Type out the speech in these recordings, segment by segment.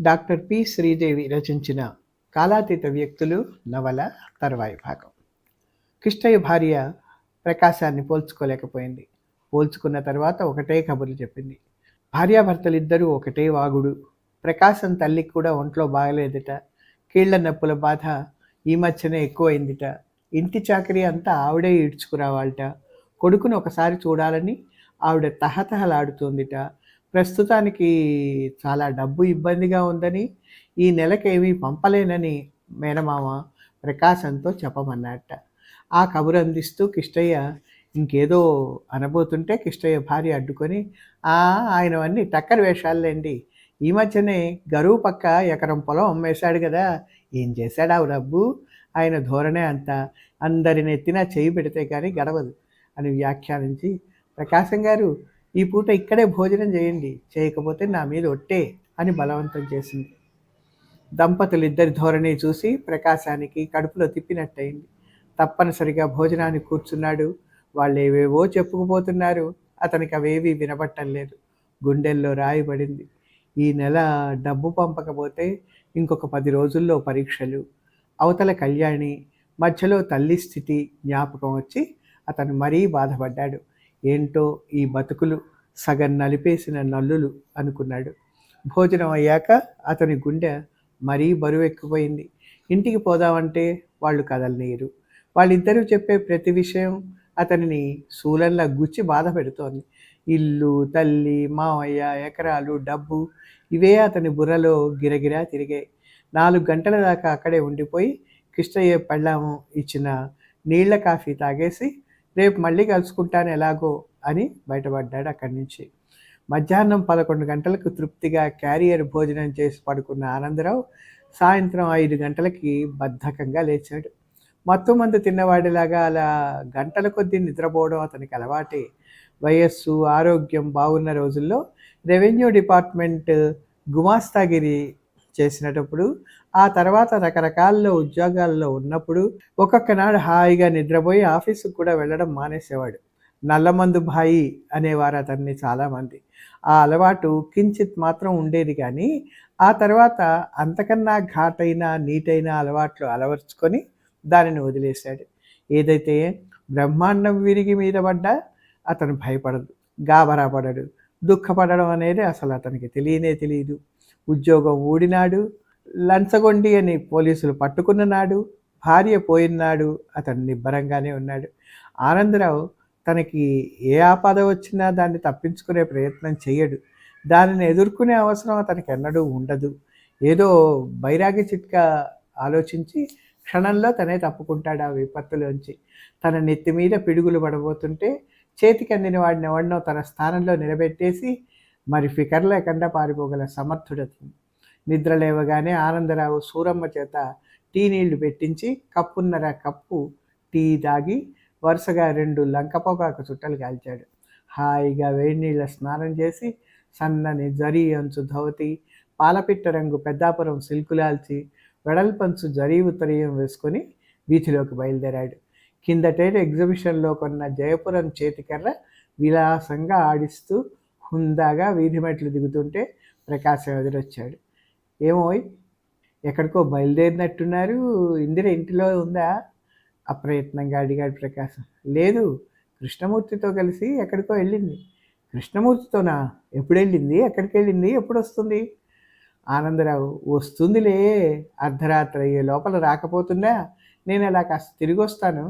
Doctor P. Sridevi రచించిన కాలాతీత వ్యక్తులు నవల తర్వాయి భాగం. కిష్టయ్య భార్య ప్రకాశాన్ని పోల్చుకోలేకపోయింది. పోల్చుకున్న తర్వాత ఒకటే కబుర్లు చెప్పింది. భార్యాభర్తలిద్దరూ ఒకటే వాగుడు. ప్రకాశం తల్లికి కూడా ఒంట్లో బాగలేదట. కీళ్ళ నొప్పుల బాధ ఈ మధ్యనే ఎక్కువైందిట. ఇంటి చాకరీ అంతా ఆవిడే ఈడ్చుకురావాలట. కొడుకును ఒకసారి చూడాలని ఆవిడ తహతహలాడుతోందిట. ప్రస్తుతానికి చాలా డబ్బు ఇబ్బందిగా ఉందని ఈ నెలకేమీ పంపలేనని మేనమామ ప్రకాశంతో చెప్పమన్నట్ట. ఆ కబురు అందిస్తూ కిష్టయ్య ఇంకేదో అనబోతుంటే కిష్టయ్య భార్య అడ్డుకొని ఆయనవన్నీ టక్కర్ వేషాలండి ఈ మధ్యనే గరువు పక్క ఎకరం పొలం అమ్మేశాడు కదా ఏం చేశాడా డబ్బు ఆయన ధోరణే అంత అందరినెత్తిన చేయి పెడితే కానీ గడవదు అని వ్యాఖ్యానించి ప్రకాశం గారు ఈ పూట ఇక్కడే భోజనం చేయండి. చేయకపోతే నా మీద ఒట్టే అని బలవంతం చేసింది. దంపతులిద్దరి ధోరణి చూసి ప్రకాశానికి కడుపులో తిప్పినట్టయింది. తప్పనిసరిగా భోజనానికి కూర్చున్నాడు. వాళ్ళు ఏవేవో చెప్పుకుపోతున్నారు. అతనికి అవేవి వినబట్టం లేదు. గుండెల్లో రాయబడింది. ఈ నెల డబ్బు పంపకపోతే ఇంకొక పది రోజుల్లో పరీక్షలు. అవతల కళ్యాణి మధ్యలో తల్లి స్థితి జ్ఞాపకం వచ్చి అతను మరీ బాధపడ్డాడు. ఏంటో ఈ బతుకులు సగం నలిపేసిన నల్లులు అనుకున్నాడు. భోజనం అయ్యాక అతని గుండె మరీ బరువెక్కిపోయింది ఇంటికి పోదామంటే వాళ్ళు కదలనీయరు. వాళ్ళిద్దరూ చెప్పే ప్రతి విషయం అతనిని శూలంలా గుచ్చి బాధ పెడుతోంది. ఇల్లు తల్లి మావయ్య ఎకరాలు డబ్బు ఇవే అతని బుర్రలో గిరగిరా తిరిగాయి. నాలుగు గంటల దాకా అక్కడే ఉండిపోయి కృష్ణయ్య పెళ్ళాము ఇచ్చిన నీళ్ళ కాఫీ తాగేసి రేపు మళ్ళీ కలుసుకుంటాను ఎలాగో అని బయటపడ్డాడు అక్కడి నుంచి. మధ్యాహ్నం పదకొండు గంటలకు తృప్తిగా క్యారియర్ భోజనం చేసి పడుకున్న ఆనందరావు సాయంత్రం ఐదు గంటలకి బద్ధకంగా లేచాడు. మత్తు మందు తిన్నవాడిలాగా అలా గంటల కొద్దీ నిద్రపోవడం అతనికి అలవాటే. వయస్సు ఆరోగ్యం బాగున్న రోజుల్లో రెవెన్యూ డిపార్ట్మెంట్ గుమాస్తాగిరి చేసినప్పుడు ఆ తర్వాత రకరకాల్లో ఉద్యోగాల్లో ఉన్నప్పుడు ఒక్కొక్క నాడు హాయిగా నిద్రపోయి ఆఫీసుకు కూడా వెళ్ళడం మానేసేవాడు. నల్లమందు భాయి అనేవారు అతన్ని చాలామంది. ఆ అలవాటు కించిత్ మాత్రం ఉండేది కానీ ఆ తర్వాత అంతకన్నా ఘాటైన నీటైన అలవాట్లు అలవర్చుకొని దానిని వదిలేశాడు. ఏదైతే బ్రహ్మాండం విరిగి మీద పడ్డా అతను భయపడదు గాబరా పడడు దుఃఖపడడం అనేది అసలు అతనికి తెలియనే తెలియదు ఉద్యోగం ఊడినాడు లంచగొండి అని పోలీసులు పట్టుకున్న నాడు భార్య పోయినాడు అతను నిబ్బరంగానే ఉన్నాడు. ఆనందరావు తనకి ఏ ఆపద వచ్చినా దాన్ని తప్పించుకునే ప్రయత్నం చేయడు. దానిని ఎదుర్కొనే అవసరం అతనికి ఎన్నడూ ఉండదు. ఏదో బైరాగి చిట్కా ఆలోచించి క్షణంలో తనే తప్పుకుంటాడు ఆ విపత్తులోంచి. తన నెత్తి మీద పిడుగులు పడబోతుంటే చేతికి అందిన వాడిని ఎవడినో తన స్థానంలో నిలబెట్టేసి మరి ఫికర్ లేకుండా పారిపోగల సమర్థుడు నిద్ర లేవగానే ఆనందరావు సూరమ్మ చేత టీ నీళ్ళు పెట్టించి కప్పున్నర కప్పు టీ తాగి వరుసగా రెండు లంకపోకాకు చుట్టలు కాల్చాడు. హాయిగా వేడి నీళ్ళ స్నానం చేసి సన్నని జరీ అంచు ధోతి పాలపిట్ట రంగు పెద్దాపురం సిల్కులాల్చి వెడల్పంచు జరీ ఉత్తరీయం వేసుకొని వీధిలోకి బయలుదేరాడు. కిందటేడు ఎగ్జిబిషన్లో కొన్న జయపురం చేతికర్ర విలాసంగా ఆడిస్తూ హుందాగా వీధి మెట్లు దిగుతుంటే ప్రకాశం ఎదురొచ్చాడు. ఏమోయ్ ఎక్కడికో బయలుదేరినట్టున్నారు. ఇందిర ఇంటిలో ఉందా? అప్రయత్నంగా అడిగాడు ప్రకాశం. లేదు కృష్ణమూర్తితో కలిసి ఎక్కడికో వెళ్ళింది. కృష్ణమూర్తితోనా? ఎప్పుడు వెళ్ళింది ఎక్కడికి వెళ్ళింది ఎప్పుడు వస్తుంది ఆనందరావు వస్తుందిలే అర్ధరాత్రి అయ్యే లోపల రాకపోతుందా నేను అలా కాస్త తిరిగి వస్తాను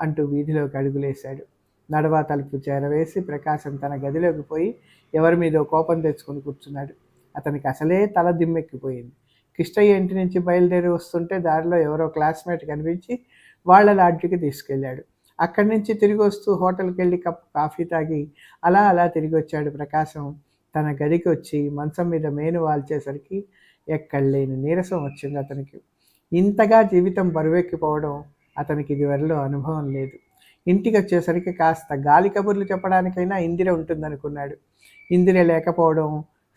అంటూ వీధిలోకి అడుగులేశాడు. నడవా తలుపు చేరవేసి ప్రకాశం తన గదిలోకి పోయి ఎవరి మీదో కోపం తెచ్చుకొని కూర్చున్నాడు. అతనికి అసలే తల దిమ్మెక్కిపోయింది. కిష్టయ్య ఇంటి నుంచి బయలుదేరి వస్తుంటే దారిలో ఎవరో క్లాస్మేట్ కనిపించి వాళ్ళ లాడ్జికి తీసుకెళ్ళాడు. అక్కడి నుంచి తిరిగి వస్తూ హోటల్కి వెళ్ళి కప్ కాఫీ తాగి అలా అలా తిరిగి వచ్చాడు ప్రకాశం. తన గదికి వచ్చి మంచం మీద మేను వాల్చేసరికి ఎక్కడలేని నీరసం వచ్చింది అతనికి. ఇంతగా జీవితం బరువెక్కిపోవడం అతనికి ఇదివరలో అనుభవం లేదు. ఇంటికి వచ్చేసరికి కాస్త గాలి కబుర్లు చెప్పడానికైనా ఇందిర ఉంటుందనుకున్నాడు. ఇందిర లేకపోవడం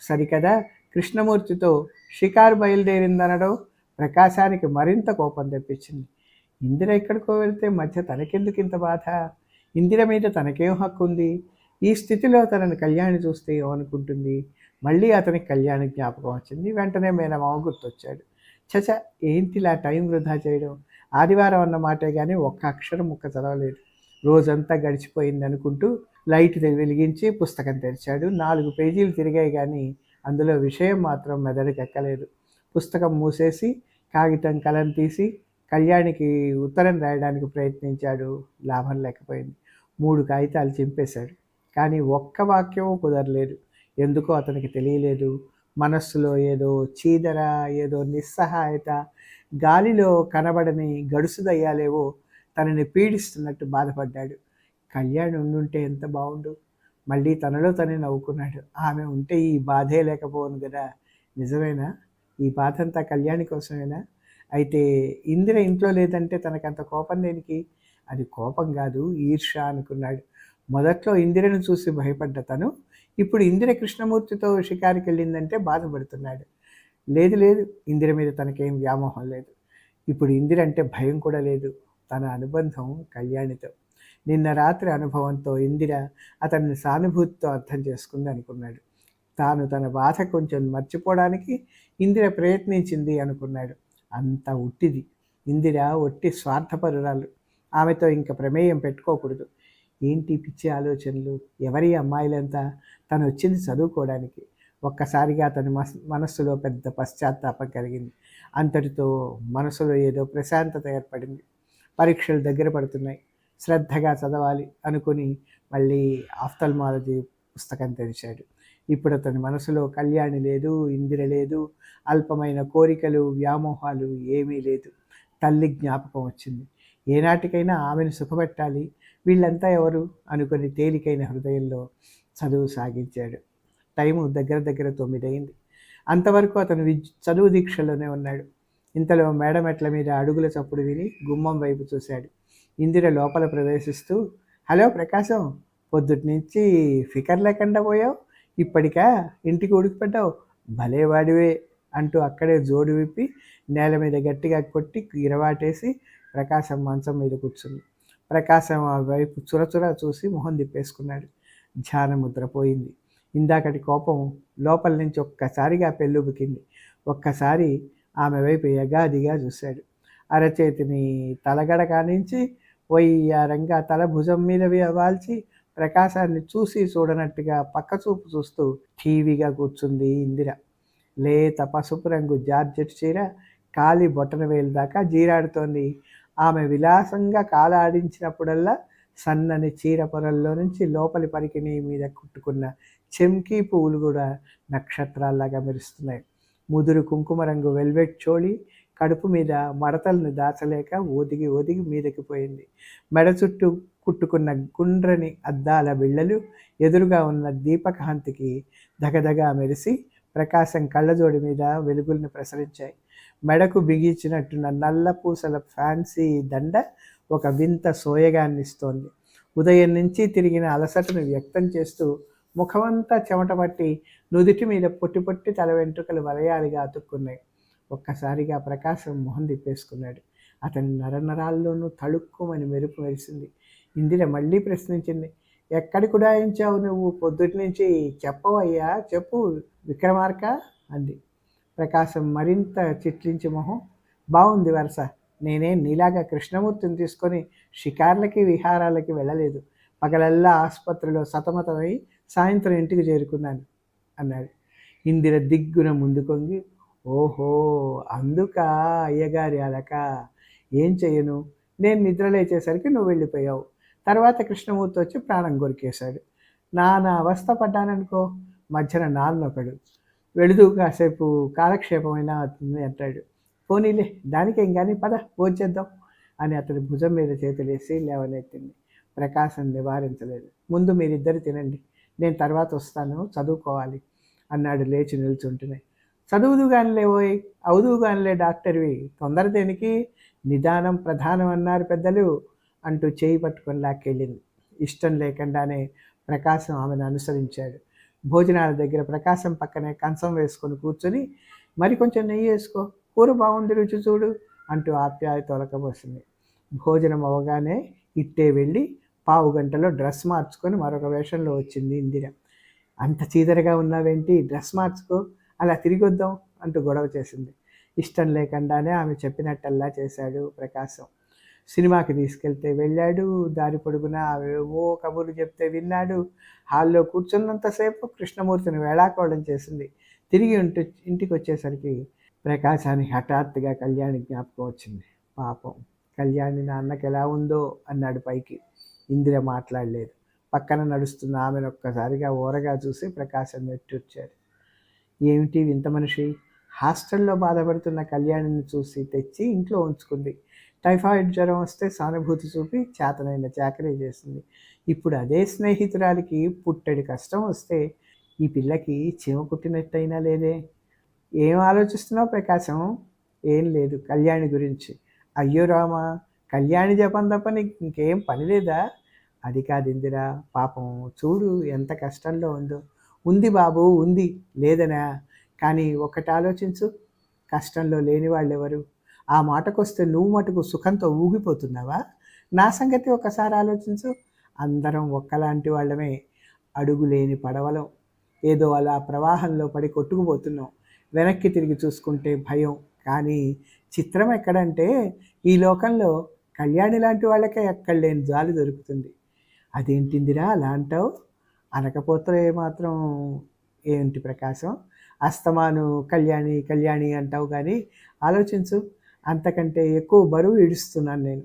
సరికదా? కృష్ణమూర్తితో షికారు బయలుదేరిందనడం ప్రకాశానికి మరింత కోపం తెప్పించింది. ఇందిర ఎక్కడికో వెళ్తే మధ్య తనకెందుకు ఇంత బాధ? ఇందిర మీద తనకేం హక్కు ఉంది ఈ స్థితిలో తనని కళ్యాణి చూస్తే ఏమనుకుంటుంది? మళ్ళీ అతనికి కళ్యాణి జ్ఞాపకం వచ్చింది. వెంటనే మేనమామ గుర్తొచ్చాడు. చచ ఏంటిలా టైం వృధా చేయడం? ఆదివారం అన్న మాటే కానీ ఒక్క అక్షరం ముక్క చదవలేదు. రోజంతా గడిచిపోయింది అనుకుంటూ లైట్ వెలిగించి పుస్తకం తెరిచాడు. నాలుగు పేజీలు తిరిగాయి కానీ అందులో విషయం మాత్రం మెదడుకి ఎక్కలేదు పుస్తకం మూసేసి కాగితం కలం తీసి కళ్యాణికి ఉత్తరం రాయడానికి ప్రయత్నించాడు. లాభం లేకపోయింది. మూడు కాగితాలు చింపేశాడు. కానీ ఒక్క వాక్యం కుదరలేదు. ఎందుకో అతనికి తెలియలేదు. మనస్సులో ఏదో చీదర ఏదో నిస్సహాయత గాలిలో కనబడని గడుసు దయ్యాలేవో తనని పీడిస్తున్నట్టు బాధపడ్డాడు. కళ్యాణ్ ఉండుంటే ఎంత బాగుండు? మళ్ళీ తనలో తనే నవ్వుకున్నాడు. ఆమె ఉంటే ఈ బాధే లేకపోను కదా? నిజమేనా? ఈ బాధ అంతా కళ్యాణి కోసమేనా? అయితే ఇందిర ఇంట్లో లేదంటే తనకంత కోపం దేనికి? అది కోపం కాదు ఈర్ష అనుకున్నాడు. మొదట్లో ఇందిరను చూసి భయపడ్డ తను ఇప్పుడు ఇందిర కృష్ణమూర్తితో షికారికి వెళ్ళిందంటే బాధపడుతున్నాడు. లేదు లేదు ఇందిర మీద తనకేం వ్యామోహం లేదు. ఇప్పుడు ఇందిర అంటే భయం కూడా లేదు. తన అనుబంధం కళ్యాణితో. నిన్న రాత్రి అనుభవంతో ఇందిర అతన్ని సానుభూతితో అర్థం చేసుకుంది అనుకున్నాడు. తాను తన బాధ కొంచెం మర్చిపోవడానికి ఇందిర ప్రయత్నించింది అనుకున్నాడు. అంత ఉట్టిది. ఇందిర ఒట్టి స్వార్థపరురాలు. ఆమెతో ఇంక ప్రమేయం పెట్టుకోకూడదు. ఏంటి పిచ్చి ఆలోచనలు? ఎవరి అమ్మాయిలంతా? తను వచ్చింది చదువుకోవడానికి. ఒక్కసారిగా అతని మనస్సులో పెద్ద పశ్చాత్తాపం కలిగింది. అంతటితో మనసులో ఏదో ప్రశాంతత ఏర్పడింది. పరీక్షలు దగ్గర పడుతున్నాయి. శ్రద్ధగా చదవాలి అనుకుని మళ్ళీ ఆఫ్థల్మాలజీ పుస్తకం తెరిచాడు. ఇప్పుడు అతని మనసులో కళ్యాణి లేదు ఇందిర లేదు అల్పమైన కోరికలు వ్యామోహాలు ఏమీ లేదు. తల్లి జ్ఞాపకం వచ్చింది. ఏనాటికైనా ఆమెను సుఖపెట్టాలి. వీళ్ళంతా ఎవరు? అనుకుని తేలికైన హృదయంలో చదువు సాగించాడు. టైము దగ్గర దగ్గర తొమ్మిదయింది అంతవరకు అతను విద్య చదువు దీక్షలోనే ఉన్నాడు. ఇంతలో మేడమెట్ల మీద అడుగుల చప్పుడు విని గుమ్మం వైపు చూశాడు. ఇందిర లోపల ప్రవేశిస్తూ హలో ప్రకాశం పొద్దుటి నుంచి ఫికర్ లేకుండా పోయావు? ఇప్పటికా ఇంటికి ఉడికిపెట్టావు? భలే వాడివే అంటూ అక్కడే జోడు విప్పి నేల మీద గట్టిగా కొట్టి ఇరవాటేసి ప్రకాశం మంచం మీద కూర్చుంది. ప్రకాశం ఆ వైపు చురచుర చూసి మొహం తిప్పేసుకున్నాడు. ధ్యానముద్ర పోయింది. ఇందాకటి కోపం లోపల నుంచి ఒక్కసారిగా పెళ్ళుబుకింది ఒక్కసారి ఆమె వైపు యగాదిగా చూశాడు. అరచేతిని తలగడ కానించి రంగా తల భుజం మీద వాల్చి ప్రకాశాన్ని చూసి చూడనట్టుగా పక్క చూపు చూస్తూ టీవీగా కూర్చుంది ఇందిర. లేత పసుపు రంగు జార్జెట్ చీర కాలి బొట్టన వేలు దాకా జీరాడుతోంది. ఆమె విలాసంగా కాలాడించినప్పుడల్లా సన్నని చీర పొరల్లో నుంచి లోపలి పరికిణి మీద కుట్టుకున్న చెంకీ పువ్వులు కూడా నక్షత్రాల్లాగా మెరుస్తున్నాయి. ముదురు కుంకుమ రంగు వెల్వెట్ చోళి కడుపు మీద మడతలను దాచలేక ఒదిగి ఒదిగి మీదకి పోయింది మెడ చుట్టూ కుట్టుకున్న గుండ్రని అద్దాల బిళ్ళలు ఎదురుగా ఉన్న దీపకాంతికి దగదగా మెరిసి ప్రకాశం కళ్ళజోడి మీద వెలుగుల్ని ప్రసరించాయి. మెడకు బిగించినట్టున్న నల్ల పూసల ఫ్యాన్సీ దండ ఒక వింత సోయగాన్నిస్తోంది. ఉదయం నుంచి తిరిగిన అలసటను వ్యక్తం చేస్తూ ముఖమంతా చెమట పట్టి నుదుటి మీద పొట్టి పొట్టి తల వెంట్రుకలు వలయాలుగా అతుక్కున్నాయి. ఒక్కసారిగా ప్రకాశం మొహం తిప్పేసుకున్నాడు. అతని నరనరాల్లోనూ తళుక్కుమని మెరుపు మెరిసింది. ఇందిర మళ్ళీ ప్రశ్నించింది ఎక్కడి కుడాయించావు నువ్వు? పొద్దుటి నుంచి చెప్పవయ్యా చెప్పు విక్రమార్క అంది. ప్రకాశం మరింత చిట్లించి మొహం బాగుంది వరుస నేనే నీలాగా కృష్ణమూర్తిని తీసుకొని షికార్లకి విహారాలకి వెళ్ళలేదు. పగలల్లా ఆసుపత్రిలో సతమతమై సాయంత్రం ఇంటికి చేరుకున్నాను అన్నాడు. ఇందిర దిగ్గున ముందుకొంగి ఓహో అందుక అయ్యగారి అలక? ఏం చేయను? నేను నిద్ర లేచేసరికి నువ్వు వెళ్ళిపోయావు. తర్వాత కృష్ణమూర్తి వచ్చి ప్రాణం కొరికేశాడు నాన్న అవస్థ పడ్డాననుకో మధ్యన నాన్నొకడు. వెళుతూ కాసేపు కాలక్షేపమైనా అవుతుంది అంటాడు. పోనీలే దానికేం కానీ పద భోజేద్దాం అని అతడి భుజం మీద చేతులేసి లేవనెత్తింది. ప్రకాశం నివారించలేదు. ముందు మీరిద్దరు తినండి. నేను తర్వాత వస్తాను చదువుకోవాలి అన్నాడు లేచి నిల్చుంటున్నాయి చదువుదు కానిలే ఓయ్ అవుదు కానిలే డాక్టర్వి. తొందర దేనికి? నిదానం ప్రధానం అన్నారు పెద్దలు అంటూ చేయి పట్టుకొని లాక్కెళ్ళింది. ఇష్టం లేకుండానే ప్రకాశం ఆమెను అనుసరించాడు. భోజనాల దగ్గర ప్రకాశం పక్కనే కంచం వేసుకొని కూర్చొని మరి కొంచెం నెయ్యి వేసుకో కూర బాగుంది రుచి చూడు అంటూ ఆప్యాయ తొలకబోసింది భోజనం అవగానే ఇట్టే వెళ్ళి పావు గంటలో డ్రెస్ మార్చుకొని మరొక వేషంలో వచ్చింది ఇందిర. అంత చీదరగా ఉన్నావేంటి? డ్రెస్ మార్చుకో అలా తిరిగి వద్దాం అంటూ గొడవ చేసింది. ఇష్టం లేకుండానే ఆమె చెప్పినట్టల్లా చేశాడు ప్రకాశం. సినిమాకి తీసుకెళ్తే వెళ్ళాడు దారి పొడుగునా ఏవో కబుర్లు చెప్తే విన్నాడు. హాల్లో కూర్చున్నంతసేపు కృష్ణమూర్తిని వేళాకోళం చేసింది. తిరిగి ఇంటి ఇంటికి వచ్చేసరికి ప్రకాశానికి హఠాత్తుగా కళ్యాణి జ్ఞాపకం వచ్చింది. పాపం కళ్యాణి నాన్నకి ఎలా ఉందో అన్నాడు పైకి. ఇందిర మాట్లాడలేదు. పక్కన నడుస్తున్న ఆమెను ఒక్కసారిగా ఓరగా చూసి ప్రకాశం నెట్టూర్చాడు. ఏమిటి? వింత మనిషి. హాస్టల్లో బాధపడుతున్న కళ్యాణిని చూసి తెచ్చి ఇంట్లో ఉంచుకుంది. టైఫాయిడ్ జ్వరం వస్తే సానుభూతి చూపి చేతనైన చాకరీ చేసింది. ఇప్పుడు అదే స్నేహితురాలికి పుట్టడి కష్టం వస్తే ఈ పిల్లకి చీమ కుట్టినట్టయినా లేదే? ఏం ఆలోచిస్తున్నావు ప్రకాశం? ఏం లేదు కళ్యాణి గురించి. అయ్యో రామా కళ్యాణి జపం తప్ప నీకు ఇంకేం పని లేదా? అది కాదు ఇందిరా పాపం చూడు ఎంత కష్టంలో ఉందో. ఉంది బాబు ఉంది లేదనా? కానీ ఒకటి ఆలోచించు కష్టంలో లేని వాళ్ళు ఎవరు ఆ మాటకొస్తే నువ్వు మటుకు సుఖంతో ఊగిపోతున్నావా? నా సంగతి ఒకసారి ఆలోచించు. అందరం ఒక్కలాంటి వాళ్ళమే అడుగు లేని పడవలం. ఏదో అలా ప్రవాహంలో పడి కొట్టుకుపోతున్నాం. వెనక్కి తిరిగి చూసుకుంటే భయం. కానీ చిత్రం ఎక్కడంటే ఈ లోకంలో కళ్యాణి లాంటి వాళ్ళకే ఎక్కడ లేని జాలి దొరుకుతుంది. అదేంటిందిరా అలా అంటావు? అనకపోతే మాత్రం ఏంటి ప్రకాశం? అస్తమాను కళ్యాణి కళ్యాణి అంటావు కానీ ఆలోచించు. అంతకంటే ఎక్కువ బరువు ఇడుస్తున్నాను నేను.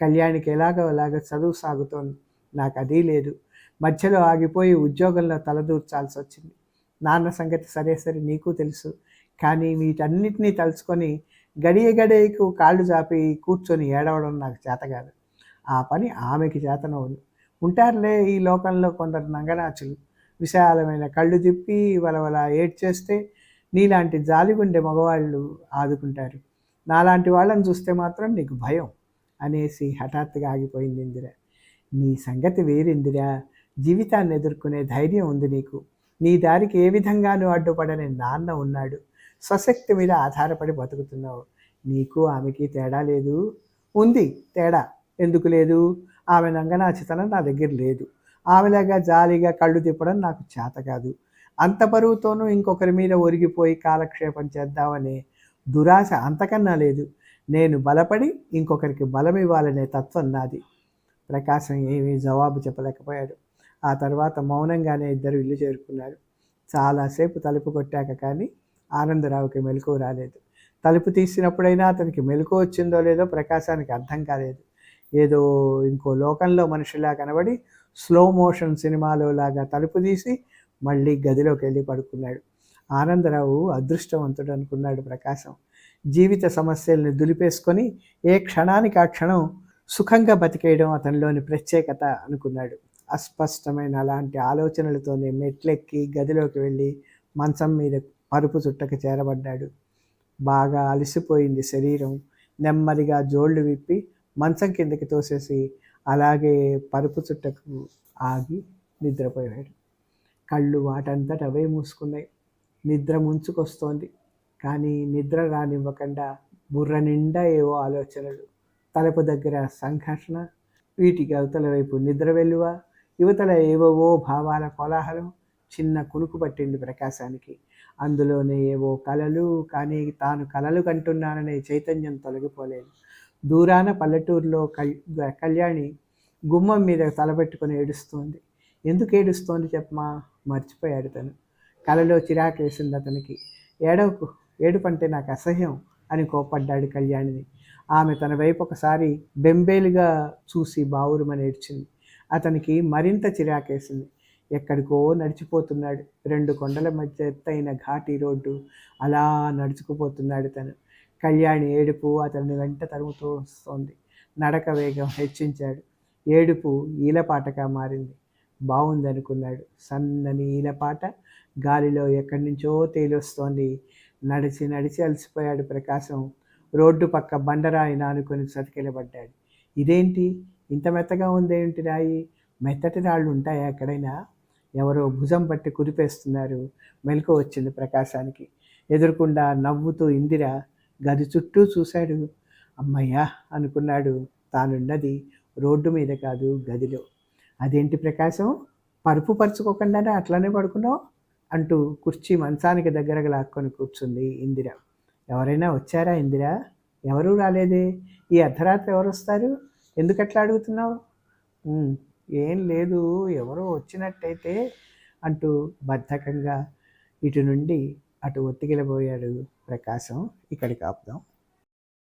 కళ్యాణికి ఎలాగో అలాగ చదువు సాగుతోంది. నాకు అది లేదు. మధ్యలో ఆగిపోయి ఉద్యోగంలో తలదూర్చాల్సి వచ్చింది నాన్న సంగతి సరే సరే నీకు తెలుసు. కానీ వీటన్నిటినీ తలుచుకొని గడియ గడియకు కాళ్ళు చాపి కూర్చొని ఏడవడం నాకు చేత కాదు. ఆ పని ఆమెకి చేతనవును. ఉంటారులే ఈ లోకంలో కొందరు నంగనాచులు. విశాలమైన కళ్ళు తిప్పి వలవల ఏడ్చేస్తే నీలాంటి జాలిగుండే మగవాళ్ళు ఆదుకుంటారు. నాలాంటి వాళ్ళని చూస్తే మాత్రం నీకు భయం అనేసి హఠాత్తుగా ఆగిపోయింది ఇందిర. నీ సంగతి వేరిందిరా. జీవితాన్ని ఎదుర్కొనే ధైర్యం ఉంది నీకు. నీ దారికి ఏ విధంగానూ అడ్డుపడని నాన్న ఉన్నాడు. స్వశక్తి మీద ఆధారపడి బతుకుతున్నావు. నీకు ఆమెకి తేడా లేదు. ఉంది తేడా. ఎందుకు లేదు? ఆమె నంగనాచితనం నా దగ్గర లేదు. ఆమెలాగా జాలిగా కళ్ళు తిప్పడం నాకు చేత కాదు. అంత బరువుతోనూ ఇంకొకరి మీద ఒరిగిపోయి కాలక్షేపం చేద్దామనే దురాశ అంతకన్నా లేదు. నేను బలపడి ఇంకొకరికి బలం ఇవ్వాలనే తత్వం నాది. ప్రకాశం ఏమీ జవాబు చెప్పలేకపోయాడు. ఆ తర్వాత మౌనంగానే ఇద్దరు ఇల్లు చేరుకున్నారు. చాలాసేపు తలుపు కొట్టాక కానీ ఆనందరావుకి మెలకు రాలేదు. తలుపు తీసినప్పుడైనా అతనికి మెలకు వచ్చిందో లేదో ప్రకాశానికి అర్థం కాలేదు. ఏదో ఇంకో లోకంలో మనిషిలా కనబడి స్లో మోషన్ సినిమాలో లాగా తలుపు తీసి మళ్ళీ గదిలోకి వెళ్ళి పడుకున్నాడు. ఆనందరావు అదృష్టవంతుడు అనుకున్నాడు ప్రకాశం. జీవిత సమస్యల్ని దులిపేసుకొని ఏ క్షణానికి ఆ క్షణం సుఖంగా బతికేయడం అతనిలోని ప్రత్యేకత అనుకున్నాడు. అస్పష్టమైన అలాంటి ఆలోచనలతోనే మెట్లెక్కి గదిలోకి వెళ్ళి మంచం మీద పరుపు చుట్టక చేరబడ్డాడు. బాగా అలసిపోయింది శరీరం. నెమ్మదిగా జోళ్ళు విప్పి మంచం కిందకి తోసేసి అలాగే పరుపు చుట్టకు ఆగి నిద్రపోయాడు. కళ్ళు వాటంతట అవే మూసుకున్నాయి. నిద్ర ముంచుకొస్తోంది. కానీ నిద్ర రానివ్వకుండా బుర్ర నిండా ఏవో ఆలోచనలు. తలుపు దగ్గర సంఘర్షణ. వీటికి అవతల వైపు నిద్ర వెలువ యువతల ఏవోవో భావాల కోలాహలం. చిన్న కునుకు పట్టింది ప్రకాశానికి. అందులోనే ఏవో కలలు కానీ తాను కలలు కంటున్నాననే చైతన్యం తొలగిపోలేదు. దూరాన పల్లెటూరులో కళ్యాణి గుమ్మం మీద తలపెట్టుకుని ఏడుస్తోంది. ఎందుకు ఏడుస్తోంది చెప్పమా? మర్చిపోయాడు తను. కలలో చిరాకేసింది అతనికి. ఏడవకు ఏడుపంటే నాకు అసహ్యం అని కోపడ్డాడు కళ్యాణిని. ఆమె తన వైపు ఒకసారి బెంబేలుగా చూసి బావురుమని ఏడ్చింది అతనికి మరింత చిరాకేసింది ఎక్కడికో నడిచిపోతున్నాడు. రెండు కొండల మధ్య ఎత్తైన ఘాటి రోడ్డు అలా నడుచుకుపోతున్నాడు తను. కళ్యాణి ఏడుపు అతన్ని వెంట తరుముతూ వస్తోంది నడక వేగం హెచ్చించాడు. ఏడుపు ఈలపాటగా మారింది. బాగుందనుకున్నాడు సన్నని ఈలపాట గాలిలో ఎక్కడి నుంచో తేలొస్తోంది. నడిచి నడిచి అలసిపోయాడు ప్రకాశం. రోడ్డు పక్క బండరాయి నానుకొని సతికిలబడ్డాడు ఇదేంటి? ఇంత మెత్తగా ఉందేంటి రాయి? మెత్తటి రాళ్ళు ఉంటాయా ఎక్కడైనా? ఎవరో భుజం పట్టి కురిపేస్తున్నారు. మెలకు వచ్చింది ప్రకాశానికి. ఎదురుకుండా నవ్వుతూ ఇందిర గది చుట్టూ చూశాడు. అమ్మయ్యా అనుకున్నాడు. తానున్నది రోడ్డు మీద కాదు గదిలో. అదేంటి ప్రకాశం? పరుపు పరుచుకోకుండానే అట్లనే పడుకున్నావు? అంటూ కుర్చీ మంచానికి దగ్గరగా లాక్కొని కూర్చుంది ఇందిర. ఎవరైనా వచ్చారా ఇందిర? ఎవరూ రాలేదే? ఈ అర్ధరాత్రి ఎవరు వస్తారు? ఎందుకట్లా అడుగుతున్నావు? ఏం లేదు ఎవరో వచ్చినట్టయితే అంటూ బద్ధకంగా ఇటు నుండి అటు ఒత్తికెళ్ళిపోయాడు ప్రకాశం. ఇక్కడికి ఆపుదాం.